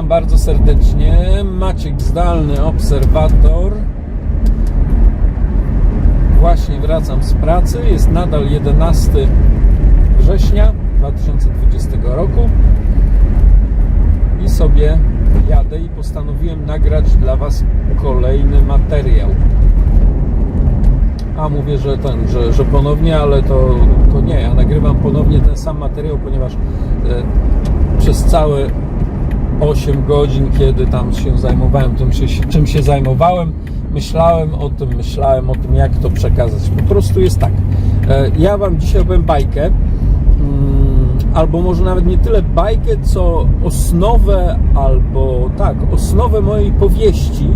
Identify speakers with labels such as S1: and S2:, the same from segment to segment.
S1: Witam bardzo serdecznie. Maciek Zdalny, obserwator. Właśnie wracam z pracy. Jest nadal 11 września 2020 roku. I sobie jadę i postanowiłem nagrać dla Was kolejny materiał. A mówię, że ten, że, że ponownie, ale to, to nie. Ja nagrywam ponownie ten sam materiał, ponieważ e, przez całe 8 godzin, kiedy tam się zajmowałem tym, czym się zajmowałem, myślałem o tym, myślałem o tym, jak to przekazać. Po prostu jest tak. E, Ja Wam dzisiaj opowiem bajkę, mm, albo może nawet nie tyle bajkę, co osnowę, albo tak, osnowę mojej powieści,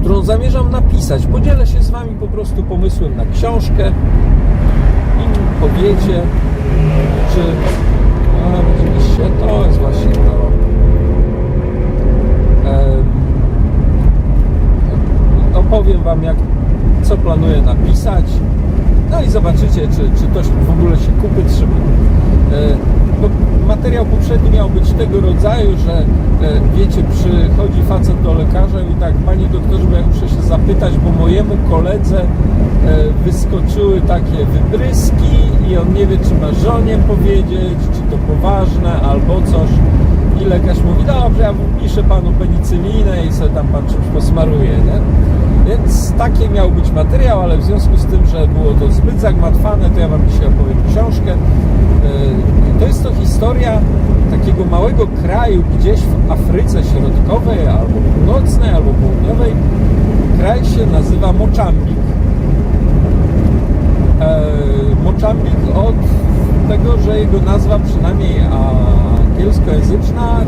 S1: którą zamierzam napisać. Podzielę się z Wami po prostu pomysłem na książkę i powiecie, czy a, rzeczywiście to jest właśnie to. Opowiem Wam, jak, co planuję napisać. No i zobaczycie, czy, czy to w ogóle się kupy trzyma. E, bo materiał poprzedni miał być tego rodzaju, że e, wiecie, przychodzi facet do lekarza i tak, panie doktorze, bo ja muszę się zapytać, bo mojemu koledze e, wyskoczyły takie wybryski i on nie wie, czy ma żonie powiedzieć, czy to poważne, albo coś. I lekarz mówi, dobrze, ja piszę panu penicylinę i sobie tam pan czymś posmaruje, nie? Więc taki miał być materiał, ale w związku z tym, że było to zbyt zagmatwane, to ja wam dzisiaj opowiem książkę. Yy, To jest to historia takiego małego kraju gdzieś w Afryce Środkowej, albo północnej, albo południowej. Kraj się nazywa Moczambik. E, Moczambik od tego, że jego nazwa przynajmniej angielskojęzyczna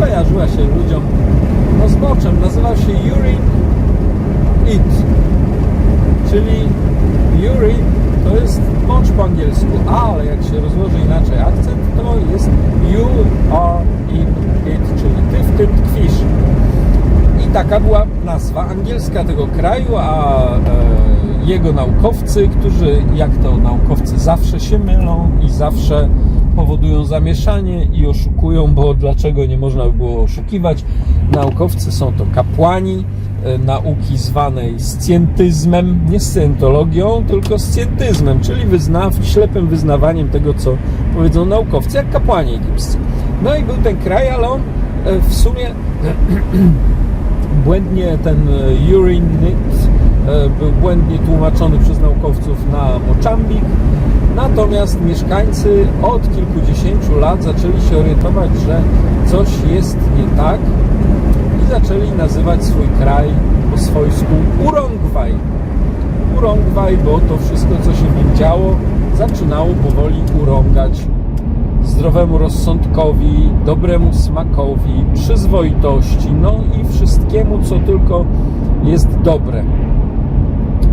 S1: kojarzyła się ludziom no, z moczem. Nazywał się Urine It, czyli urine to jest mocz po angielsku, ale jak się rozłoży inaczej akcent, to jest you are in it, czyli ty w tym tkwisz. I taka była nazwa angielska tego kraju, a e, jego naukowcy, którzy jak to naukowcy zawsze się mylą i zawsze powodują zamieszanie i oszukują, bo dlaczego nie można by było oszukiwać? Naukowcy są to kapłani e, nauki zwanej scjentyzmem, nie scjentologią, tylko scjentyzmem, czyli wyzna, ślepym wyznawaniem tego, co powiedzą naukowcy, jak kapłani egipscy. No i był ten kraj, ale on e, w sumie błędnie ten e, urinate e, był błędnie tłumaczony przez naukowców na Moczambik. Natomiast mieszkańcy od kilkudziesięciu lat zaczęli się orientować, że coś jest nie tak i zaczęli nazywać swój kraj po swojsku Urongwaj. Urongwaj, bo to wszystko, co się w nim działo, zaczynało powoli urągać zdrowemu rozsądkowi, dobremu smakowi, przyzwoitości, no i wszystkiemu, co tylko jest dobre.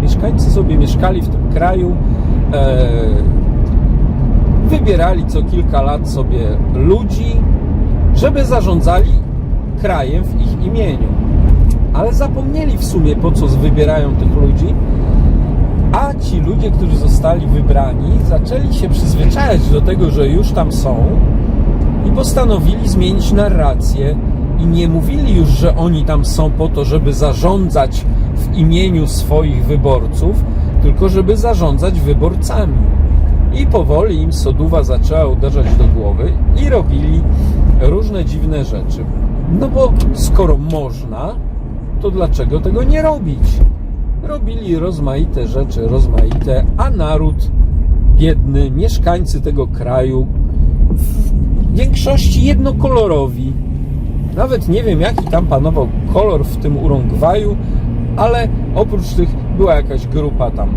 S1: Mieszkańcy sobie mieszkali w tym kraju, e, wybierali co kilka lat sobie ludzi, żeby zarządzali krajem w ich imieniu. Ale zapomnieli w sumie po co wybierają tych ludzi, a ci ludzie, którzy zostali wybrani, zaczęli się przyzwyczajać do tego, że już tam są i postanowili zmienić narrację i nie mówili już, że oni tam są po to, żeby zarządzać w imieniu swoich wyborców, tylko żeby zarządzać wyborcami. I powoli im soduwa zaczęła uderzać do głowy i robili różne dziwne rzeczy. No bo skoro można, to dlaczego tego nie robić? robili rozmaite rzeczy, rozmaite, a naród biedny, mieszkańcy tego kraju w większości jednokolorowi. Nawet nie wiem, jaki tam panował kolor w tym urągwaju, ale oprócz tych była jakaś grupa tam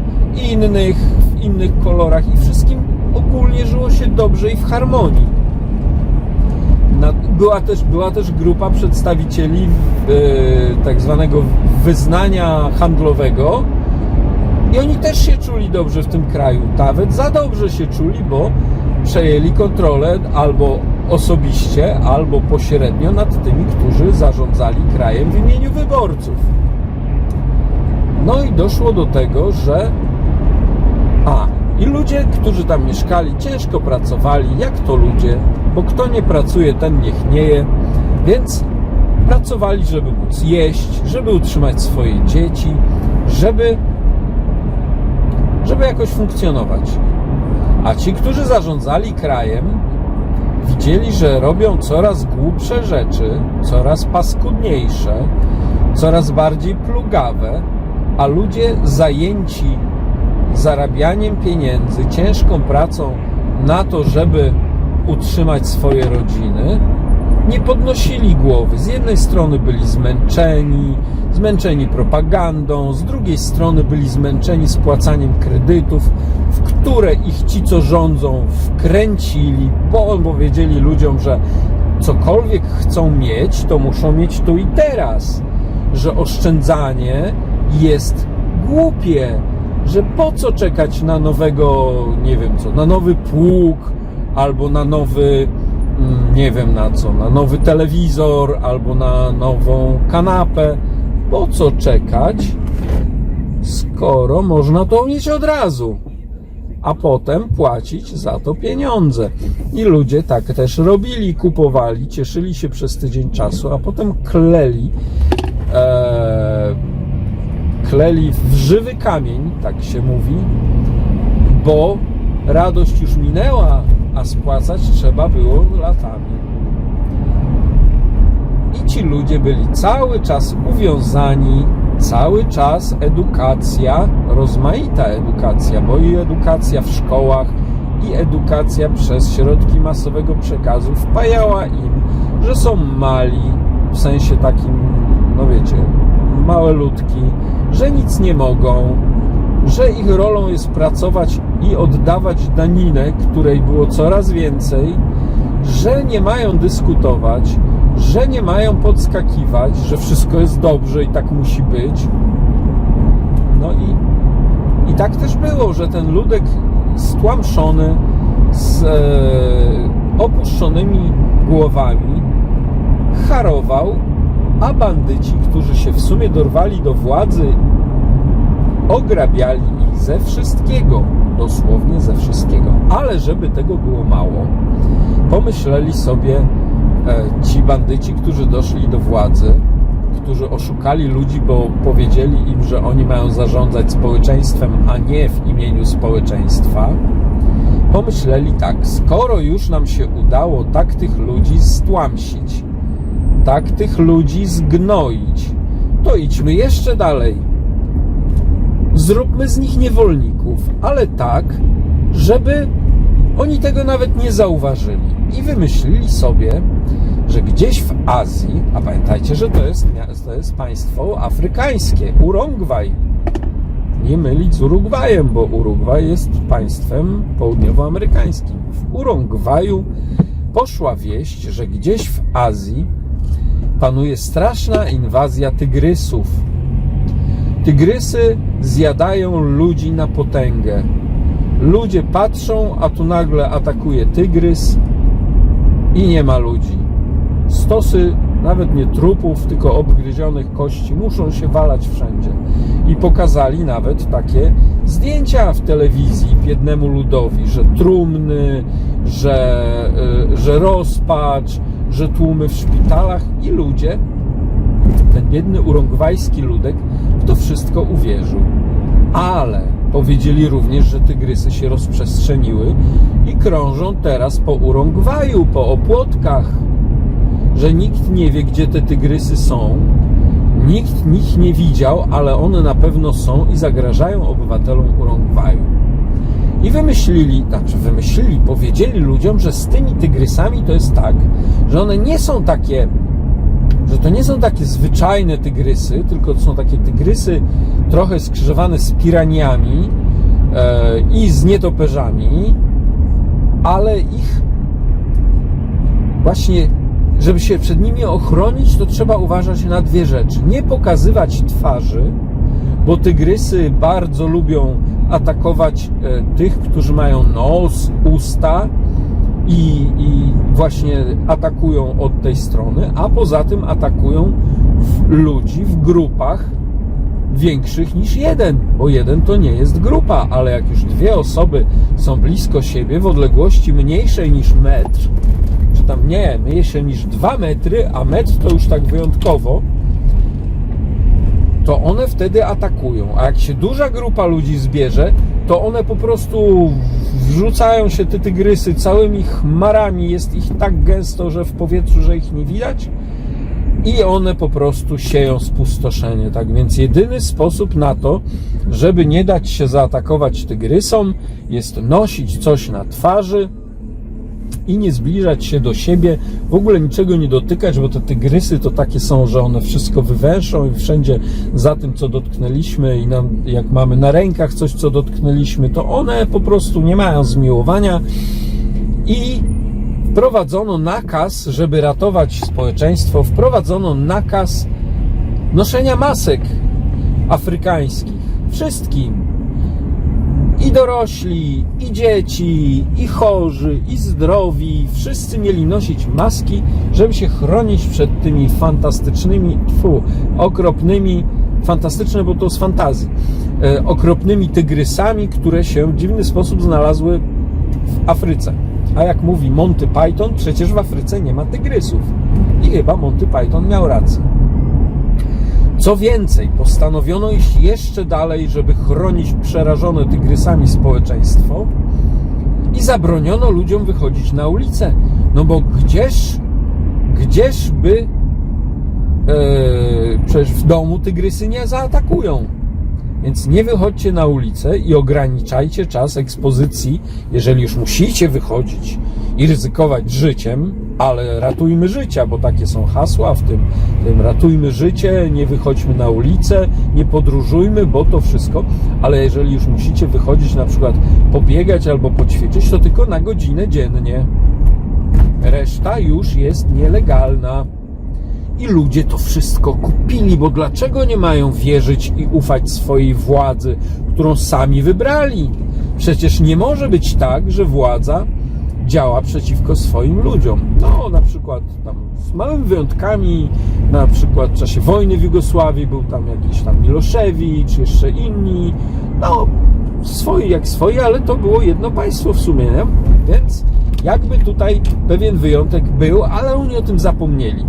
S1: innych, w innych kolorach i wszystkim ogólnie żyło się dobrze i w harmonii. Była, też, była też grupa przedstawicieli e, tak zwanego wyznania handlowego i oni też się czuli dobrze w tym kraju. Nawet za dobrze się czuli, bo przejęli kontrolę albo osobiście, albo pośrednio nad tymi, którzy zarządzali krajem w imieniu wyborców. No i doszło do tego, że a, i ludzie, którzy tam mieszkali, ciężko pracowali, jak to ludzie, bo kto nie pracuje, ten niech nie je. Więc Pracowali, żeby móc jeść, żeby utrzymać swoje dzieci, żeby, żeby jakoś funkcjonować. A ci, którzy zarządzali krajem, widzieli, że robią coraz głupsze rzeczy, coraz paskudniejsze, coraz bardziej plugawe, a ludzie zajęci zarabianiem pieniędzy, ciężką pracą na to, żeby utrzymać swoje rodziny, nie podnosili głowy. Z jednej strony byli zmęczeni, zmęczeni propagandą, z drugiej strony byli zmęczeni spłacaniem kredytów, w które ich ci, co rządzą, wkręcili, bo powiedzieli ludziom, że cokolwiek chcą mieć, to muszą mieć tu i teraz, że oszczędzanie jest głupie, że po co czekać na nowego, nie wiem co, na nowy pług albo na nowy, mm, nie wiem na co, na nowy telewizor albo na nową kanapę. Po co czekać, skoro można to mieć od razu? a potem płacić za to pieniądze. I ludzie tak też robili, kupowali, cieszyli się przez tydzień czasu, a potem kleli, e, kleli w żywy kamień, tak się mówi, bo radość już minęła, a spłacać trzeba było latami. I ci ludzie byli cały czas uwiązani, cały czas edukacja, rozmaita edukacja, bo i edukacja w szkołach, i edukacja przez środki masowego przekazu wpajała im, że są mali, w sensie takim, no wiecie, małe ludki, że nic nie mogą, że ich rolą jest pracować i oddawać daninę, której było coraz więcej, że nie mają dyskutować, że nie mają podskakiwać, że wszystko jest dobrze i tak musi być. No i, i tak też było, że ten ludek stłamszony, z e, opuszczonymi głowami, harował, a bandyci, którzy się w sumie dorwali do władzy, ograbiali ich ze wszystkiego, dosłownie ze wszystkiego. Ale żeby tego było mało, pomyśleli sobie e, ci bandyci, którzy doszli do władzy, którzy oszukali ludzi, bo powiedzieli im, że oni mają zarządzać społeczeństwem, a nie w imieniu społeczeństwa, pomyśleli tak, skoro już nam się udało tak tych ludzi stłamsić, tak tych ludzi zgnoić, to idźmy jeszcze dalej. Zróbmy z nich niewolników, ale tak, żeby oni tego nawet nie zauważyli. I wymyślili sobie, że gdzieś w Azji, a pamiętajcie, że to jest, to jest państwo afrykańskie, Urugwaj. Nie mylić z Urugwajem, bo Urugwaj jest państwem południowoamerykańskim. W Urugwaju poszła wieść, że gdzieś w Azji panuje straszna inwazja tygrysów. Tygrysy zjadają ludzi na potęgę. Ludzie patrzą, a tu nagle atakuje tygrys i nie ma ludzi. Stosy nawet nie trupów, tylko obgryzionych kości muszą się walać wszędzie. I pokazali nawet takie zdjęcia w telewizji biednemu ludowi, że trumny, że, y, że rozpacz, że tłumy w szpitalach i ludzie, ten biedny urągwajski ludek w to wszystko uwierzył. Ale powiedzieli również, że tygrysy się rozprzestrzeniły i krążą teraz po Urągwaju, po opłotkach, że nikt nie wie, gdzie te tygrysy są, nikt ich nie widział, ale one na pewno są i zagrażają obywatelom Urągwaju. I wymyślili, znaczy wymyślili, powiedzieli ludziom, że z tymi tygrysami to jest tak, że one nie są takie, że to nie są takie zwyczajne tygrysy, tylko to są takie tygrysy trochę skrzyżowane z piraniami e, i z nietoperzami, ale ich właśnie, żeby się przed nimi ochronić, to trzeba uważać na dwie rzeczy. Nie pokazywać twarzy, bo tygrysy bardzo lubią atakować e, tych, którzy mają nos, usta i, i właśnie atakują od tej strony, a poza tym atakują w ludzi w grupach większych niż jeden, bo jeden to nie jest grupa, ale jak już dwie osoby są blisko siebie w odległości mniejszej niż metr, czy tam nie mniejsze niż 2 metry, a metr to już tak wyjątkowo, to one wtedy atakują. A jak się duża grupa ludzi zbierze, to one po prostu wrzucają się te tygrysy całymi chmarami. Jest ich tak gęsto, że w powietrzu, że ich nie widać. I one po prostu sieją spustoszenie. Tak więc jedyny sposób na to, żeby nie dać się zaatakować tygrysom, jest nosić coś na twarzy, i nie zbliżać się do siebie, w ogóle niczego nie dotykać, bo te tygrysy to takie są, że one wszystko wywęszą i wszędzie za tym, co dotknęliśmy i nam, jak mamy na rękach coś, co dotknęliśmy, to one po prostu nie mają zmiłowania i wprowadzono nakaz, żeby ratować społeczeństwo, wprowadzono nakaz noszenia masek afrykańskich. Wszystkim i dorośli, i dzieci, i chorzy, i zdrowi, wszyscy mieli nosić maski, żeby się chronić przed tymi fantastycznymi, okropnymi, fantastyczne, bo to z fantazji, e, okropnymi tygrysami, które się w dziwny sposób znalazły w Afryce. A jak mówi Monty Python, przecież w Afryce nie ma tygrysów. I chyba Monty Python miał rację. Co więcej, postanowiono iść jeszcze dalej, żeby chronić przerażone tygrysami społeczeństwo i zabroniono ludziom wychodzić na ulicę. No bo gdzież, gdzież by e, przecież w domu tygrysy nie zaatakują. Więc nie wychodźcie na ulicę i ograniczajcie czas ekspozycji, jeżeli już musicie wychodzić i ryzykować życiem, ale ratujmy życia, bo takie są hasła w tym, tym ratujmy życie, nie wychodźmy na ulicę, nie podróżujmy, bo to wszystko, ale jeżeli już musicie wychodzić na przykład pobiegać albo poćwiczyć, to tylko na godzinę dziennie. Reszta już jest nielegalna. I ludzie to wszystko kupili, bo dlaczego nie mają wierzyć i ufać swojej władzy, którą sami wybrali? Przecież nie może być tak, że władza działa przeciwko swoim ludziom. No, na przykład tam z małymi wyjątkami, na przykład w czasie wojny w Jugosławii był tam jakiś tam Miloszewicz, jeszcze inni. No, swoi jak swoi, ale to było jedno państwo w sumie, nie? Więc jakby tutaj pewien wyjątek był, ale oni o tym zapomnieli.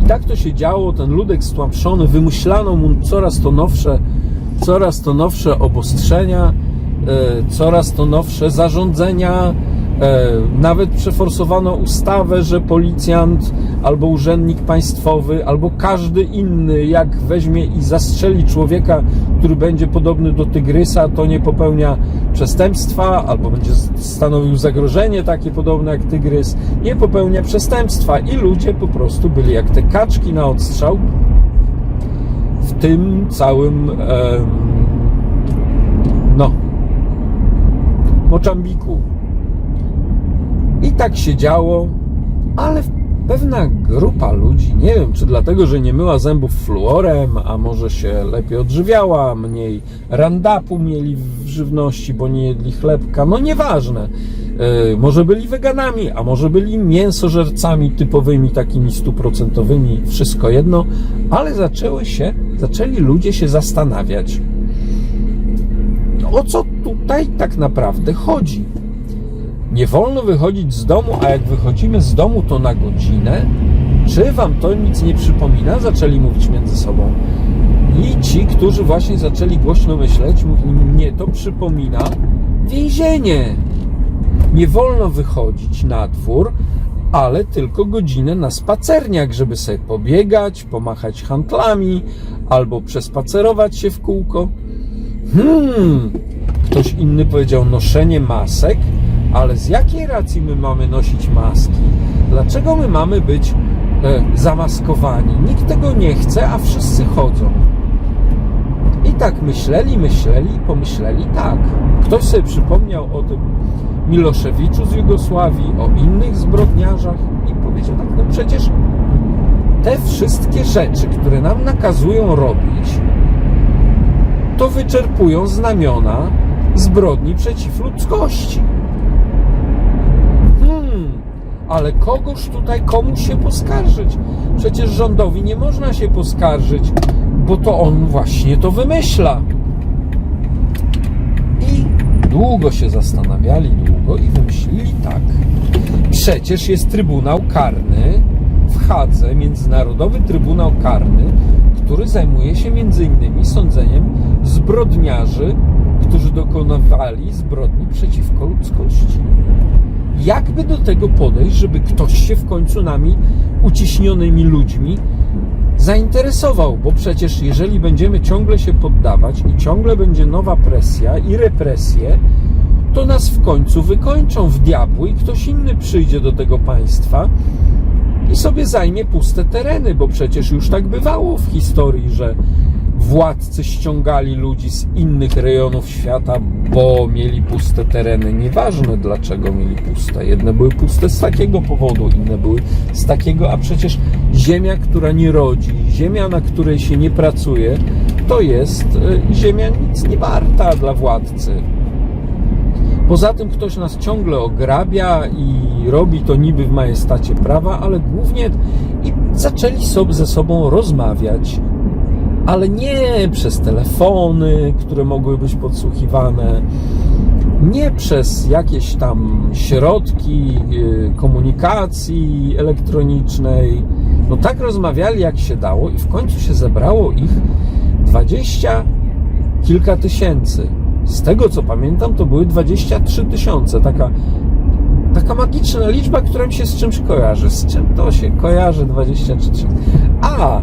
S1: I tak to się działo, ten ludek stłamszony, wymyślano mu coraz to nowsze, coraz to nowsze obostrzenia, coraz to nowsze zarządzenia, e, nawet przeforsowano ustawę, że policjant albo urzędnik państwowy, albo każdy inny, jak weźmie i zastrzeli człowieka, który będzie podobny do tygrysa, to nie popełnia przestępstwa, albo będzie stanowił zagrożenie takie podobne jak tygrys, nie popełnia przestępstwa. I ludzie po prostu byli jak te kaczki na odstrzał. W tym całym no Moczambiku. I tak się działo, ale pewna grupa ludzi, nie wiem czy dlatego, że nie myła zębów fluorem, a może się lepiej odżywiała, mniej randapu mieli w żywności, bo nie jedli chlebka, no nieważne. Yy, może byli weganami, a może byli mięsożercami typowymi, takimi stuprocentowymi, wszystko jedno, ale zaczęły się, zaczęli ludzie się zastanawiać, o co tutaj tak naprawdę chodzi. Nie wolno wychodzić z domu, a jak wychodzimy z domu, to na godzinę. Czy wam to nic nie przypomina? Zaczęli mówić między sobą. I ci, którzy właśnie zaczęli głośno myśleć, mnie to przypomina więzienie. Nie wolno wychodzić na dwór, ale tylko godzinę na spacerniak, żeby sobie pobiegać, pomachać handlami albo przespacerować się w kółko. Hmm, ktoś inny powiedział noszenie masek, ale z jakiej racji my mamy nosić maski? Dlaczego my mamy być e, zamaskowani? Nikt tego nie chce, a wszyscy chodzą. I tak myśleli, myśleli i pomyśleli tak. Ktoś sobie przypomniał o tym Miloszewiczu z Jugosławii, o innych zbrodniarzach i powiedział tak, no przecież te wszystkie rzeczy, które nam nakazują robić, to wyczerpują znamiona zbrodni przeciw ludzkości. Hmm, ale kogoż tutaj komuś się poskarżyć? Przecież rządowi nie można się poskarżyć, bo to on właśnie to wymyśla. I długo się zastanawiali, długo i wymyślili tak. przecież jest Trybunał Karny w Hadze, Międzynarodowy Trybunał Karny, który zajmuje się między innymi sądzeniem zbrodniarzy, którzy dokonywali zbrodni przeciwko ludzkości. Jakby do tego podejść, żeby ktoś się w końcu nami, uciśnionymi ludźmi, zainteresował, bo przecież jeżeli będziemy ciągle się poddawać i ciągle będzie nowa presja i represje, to nas w końcu wykończą w diabły i ktoś inny przyjdzie do tego państwa i sobie zajmie puste tereny, bo przecież już tak bywało w historii, że władcy ściągali ludzi z innych rejonów świata, bo mieli puste tereny. Nieważne dlaczego mieli puste. Jedne były puste z takiego powodu, inne były z takiego, a przecież ziemia, która nie rodzi, ziemia, na której się nie pracuje, to jest y, ziemia nic nie warta dla władcy. Poza tym ktoś nas ciągle ograbia i robi to niby w majestacie prawa, ale głównie i zaczęli sobie ze sobą rozmawiać. Ale nie przez telefony, które mogły być podsłuchiwane, nie przez jakieś tam środki y, komunikacji elektronicznej. No tak rozmawiali jak się dało i w końcu się zebrało ich dwadzieścia kilka tysięcy. Z tego co pamiętam, to były 23 tysiące. Taka, taka magiczna liczba, która mi się z czymś kojarzy. Z czym to się kojarzy 23 tysiące? A,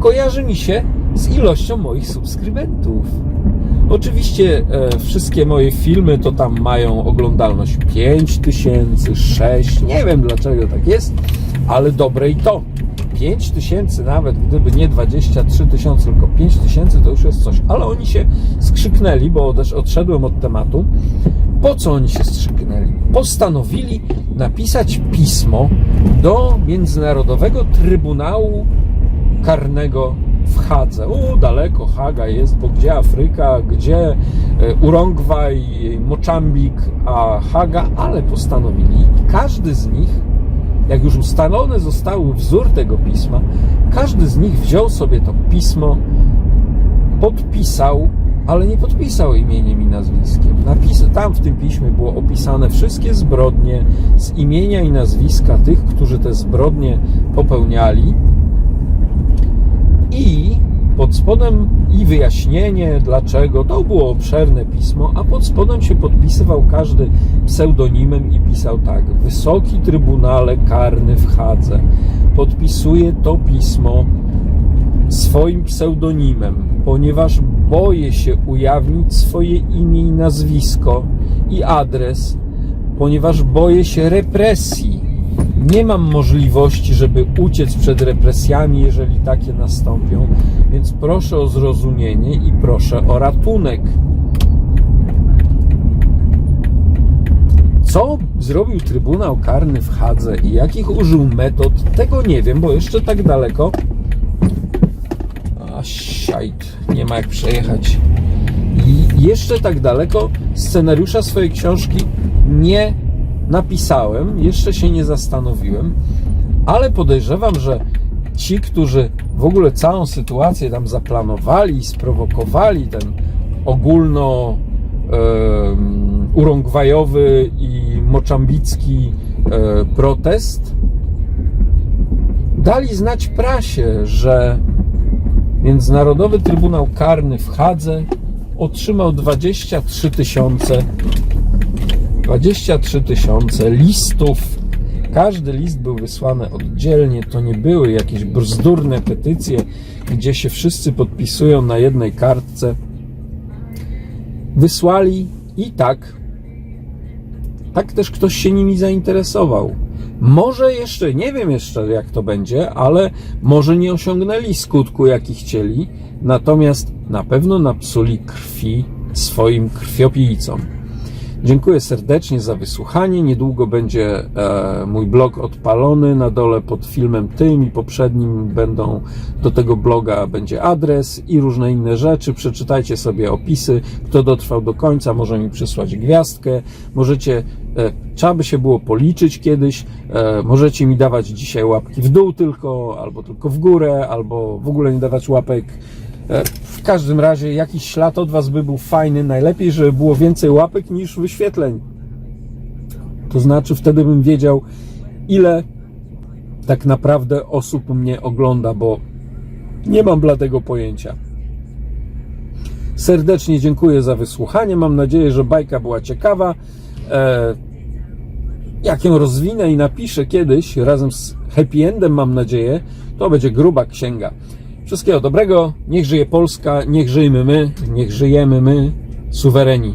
S1: kojarzy mi się z ilością moich subskrybentów. Oczywiście e, wszystkie moje filmy to tam mają oglądalność 5 tysięcy, 6, nie wiem dlaczego tak jest, ale dobre i to. 5 tysięcy nawet, gdyby nie 23 tysiące, tylko 5 tysięcy, to już jest coś. Ale oni się skrzyknęli, bo też odszedłem od tematu. Po co oni się skrzyknęli? Postanowili napisać pismo do Międzynarodowego Trybunału Karnego w Hadze. U, daleko Haga jest, bo gdzie Afryka, gdzie e, Urongwaj, Moczambik, a Haga, ale postanowili. Każdy z nich jak już ustalone zostały wzór tego pisma, każdy z nich wziął sobie to pismo, podpisał, ale nie podpisał imieniem i nazwiskiem. Napis, tam w tym piśmie było opisane wszystkie zbrodnie z imienia i nazwiska tych, którzy te zbrodnie popełniali i pod spodem i wyjaśnienie dlaczego. To było obszerne pismo, a pod spodem się podpisywał każdy pseudonimem i pisał tak: Wysoki Trybunale Karny w Hadze. Podpisuje to pismo swoim pseudonimem, ponieważ boję się ujawnić swoje imię i nazwisko i adres, ponieważ boję się represji nie mam możliwości, żeby uciec przed represjami, jeżeli takie nastąpią, więc proszę o zrozumienie i proszę o ratunek. Co zrobił Trybunał Karny w Hadze i jakich użył metod, tego nie wiem, bo jeszcze tak daleko. A siajt, nie ma jak przejechać. I jeszcze tak daleko scenariusza swojej książki nie napisałem, jeszcze się nie zastanowiłem, ale podejrzewam, że ci, którzy w ogóle całą sytuację tam zaplanowali i sprowokowali ten ogólno um, urągwajowy i moczambicki e, protest, dali znać prasie, że Międzynarodowy Trybunał Karny w Hadze otrzymał 23 tysiące 23 tysiące listów. Każdy list był wysłany oddzielnie. To nie były jakieś bzdurne petycje, gdzie się wszyscy podpisują na jednej kartce. Wysłali i tak. Tak też ktoś się nimi zainteresował. Może jeszcze, nie wiem jeszcze jak to będzie, ale może nie osiągnęli skutku, jaki chcieli, natomiast na pewno napsuli krwi swoim krwiopijcom. Dziękuję serdecznie za wysłuchanie. Niedługo będzie e, mój blog odpalony. Na dole pod filmem tym i poprzednim będą do tego bloga będzie adres i różne inne rzeczy. Przeczytajcie sobie opisy. Kto dotrwał do końca, może mi przysłać gwiazdkę. Możecie, e, trzeba by się było policzyć kiedyś. E, możecie mi dawać dzisiaj łapki w dół tylko, albo tylko w górę, albo w ogóle nie dawać łapek. E, W każdym razie jakiś ślad od Was by był fajny. Najlepiej, żeby było więcej łapek niż wyświetleń. To znaczy wtedy bym wiedział, ile tak naprawdę osób mnie ogląda, bo nie mam bladego pojęcia. Serdecznie dziękuję za wysłuchanie. Mam nadzieję, że bajka była ciekawa. E, jak ją rozwinę i napiszę kiedyś razem z happy endem, mam nadzieję, to będzie gruba księga. Wszystkiego dobrego. Niech żyje Polska, niech żyjemy my, niech żyjemy my, suwereni.